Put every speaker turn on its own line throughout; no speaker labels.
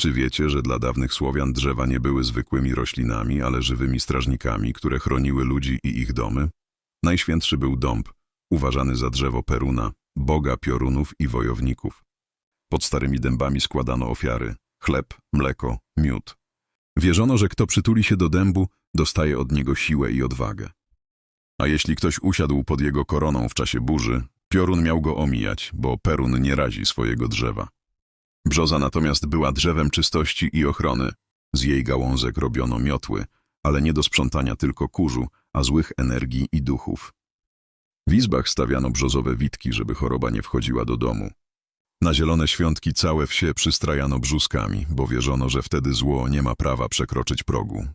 Czy wiecie, że dla dawnych Słowian drzewa nie były zwykłymi roślinami, ale żywymi strażnikami, które chroniły ludzi i ich domy? Najświętszy był dąb, uważany za drzewo Peruna, boga piorunów i wojowników. Pod starymi dębami składano ofiary – chleb, mleko, miód. Wierzono, że kto przytuli się do dębu, dostaje od niego siłę i odwagę. A jeśli ktoś usiadł pod jego koroną w czasie burzy, piorun miał go omijać, bo Perun nie razi swojego drzewa. Brzoza natomiast była drzewem czystości i ochrony. Z jej gałązek robiono miotły, ale nie do sprzątania tylko kurzu, a złych energii i duchów. W izbach stawiano brzozowe witki, żeby choroba nie wchodziła do domu. Na zielone świątki całe wsie przystrajano brzuskami, bo wierzono, że wtedy zło nie ma prawa przekroczyć progu.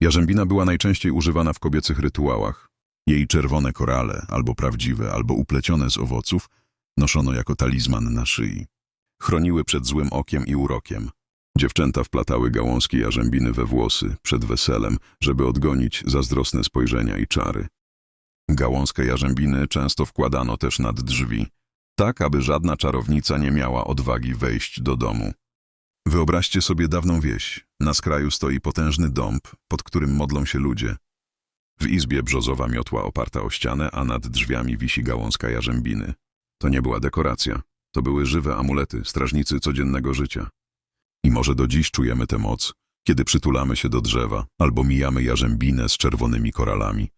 Jarzębina była najczęściej używana w kobiecych rytuałach. Jej czerwone korale, albo prawdziwe, albo uplecione z owoców, noszono jako talizman na szyi. Chroniły przed złym okiem i urokiem. Dziewczęta wplatały gałązki jarzębiny we włosy przed weselem, żeby odgonić zazdrosne spojrzenia i czary. Gałązkę jarzębiny często wkładano też nad drzwi, tak aby żadna czarownica nie miała odwagi wejść do domu. Wyobraźcie sobie dawną wieś. Na skraju stoi potężny dąb, pod którym modlą się ludzie. W izbie brzozowa miotła oparta o ścianę, a nad drzwiami wisi gałązka jarzębiny. To nie była dekoracja. To były żywe amulety, strażnicy codziennego życia. I może do dziś czujemy tę moc, kiedy przytulamy się do drzewa albo mijamy jarzębinę z czerwonymi koralami,